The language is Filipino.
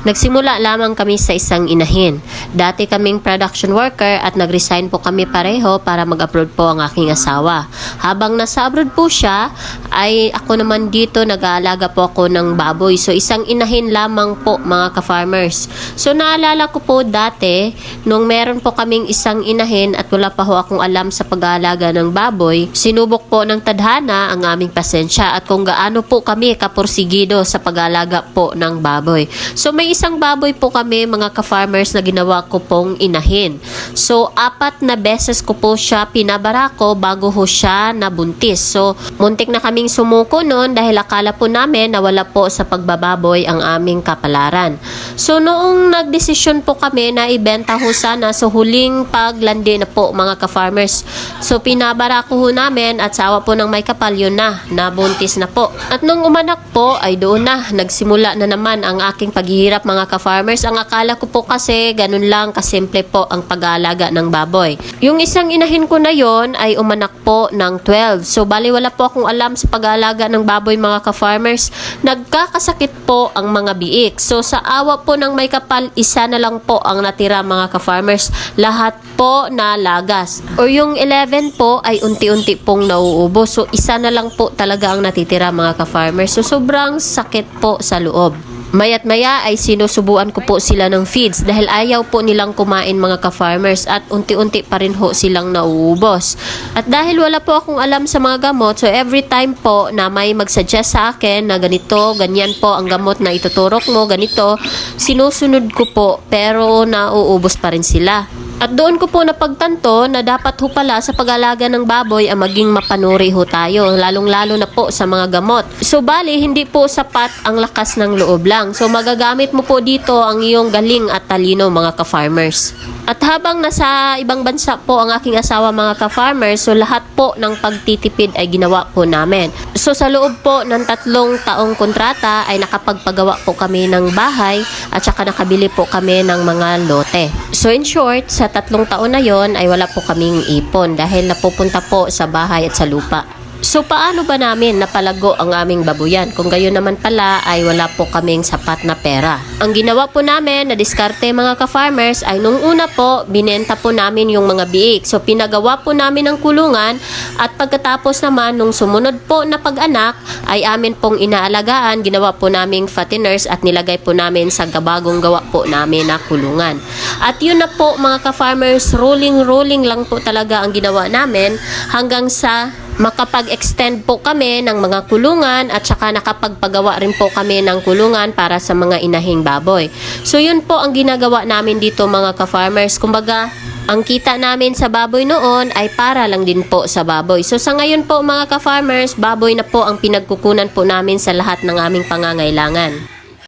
Nagsimula lamang kami sa isang inahin. Dati kaming production worker at nag-resign po kami pareho para mag-abroad po ang aking asawa. Habang nasa abroad po siya, ay ako naman dito nag-aalaga po ako ng baboy. So isang inahin lamang po mga ka-farmers. So naalala ko po dati, nung meron po kaming isang inahin at wala pa ho akong alam sa pag-aalaga ng baboy, sinubok po ng tadhana ang aming pasensya at kung gaano po kami kapursigido sa pag-aalaga po ng baboy. So may isang baboy po kami mga ka-farmers na ginawa ko pong inahin. So apat na beses ko po siya pinabarako bago ho siya nabuntis. So muntik na kaming sumuko noon dahil akala po namin na wala po sa pagbababoy ang aming kapalaran. So noong nagdesisyon po kami na ibenta ho sana so huling paglandi na po mga ka-farmers. So pinabarako ho namin at sa awa po ng may kapal yun na, nabuntis na po. At nung umanak po ay doon na, nagsimula na naman ang aking paghihirap mga ka-farmers. Ang akala ko po kasi ganun lang kasimple po ang pag-aalaga ng baboy. Yung isang inahin ko na yon ay umanak po ng 12. So bali wala po akong alam sa pag-aalaga ng baboy mga ka-farmers. Nagkakasakit po ang mga biik. So sa awa po ng may kapal, isa na lang po ang natira mga ka-farmers. Lahat po na lagas. O yung 11 po ay unti-unti pong nauubos. So isa na lang po talaga ang natitira mga ka-farmers. So sobrang sakit po sa loob. Mayat maya ay sinusubuan ko po sila ng feeds dahil ayaw po nilang kumain mga ka-farmers at unti-unti pa rin ho silang nauubos. At dahil wala po akong alam sa mga gamot, so every time po na may mag-suggest sa akin na ganito, ganyan po ang gamot na ituturok mo, ganito, sinusunod ko po pero nauubos pa rin sila. At doon ko po napagtanto na dapat ho pala sa pag-alaga ng baboy ang maging mapanuri ho tayo, lalong-lalo na po sa mga gamot. So bali, hindi po sapat ang lakas ng loob lang. So magagamit mo po dito ang iyong galing at talino mga ka-farmers. At habang nasa ibang bansa po ang aking asawa mga ka-farmers, so lahat po ng pagtitipid ay ginawa po namin. So sa loob po ng tatlong taong kontrata ay nakapagpagawa po kami ng bahay at saka nakabili po kami ng mga lote. So in short, sa tatlong taon na yon ay wala po kaming ipon dahil napupunta po sa bahay at sa lupa. So paano ba namin napalago ang aming babuyan kung gayon naman pala ay wala po kaming sapat na pera? Ang ginawa po namin na diskarte mga ka-farmers ay nung una po binenta po namin yung mga biik. So pinagawa po namin ang kulungan at pagkatapos naman nung sumunod po na pag-anak ay amin pong inaalagaan, ginawa po naming fatteners at nilagay po namin sa gabagong gawa po namin na kulungan. At yun na po mga ka-farmers, rolling-rolling lang po talaga ang ginawa namin hanggang sa makapag-extend po kami ng mga kulungan at saka nakapagpagawa rin po kami ng kulungan para sa mga inahing baboy. So yun po ang ginagawa namin dito mga ka-farmers. Kumbaga, ang kita namin sa baboy noon ay para lang din po sa baboy. So sa ngayon po mga ka-farmers, baboy na po ang pinagkukunan po namin sa lahat ng aming pangangailangan.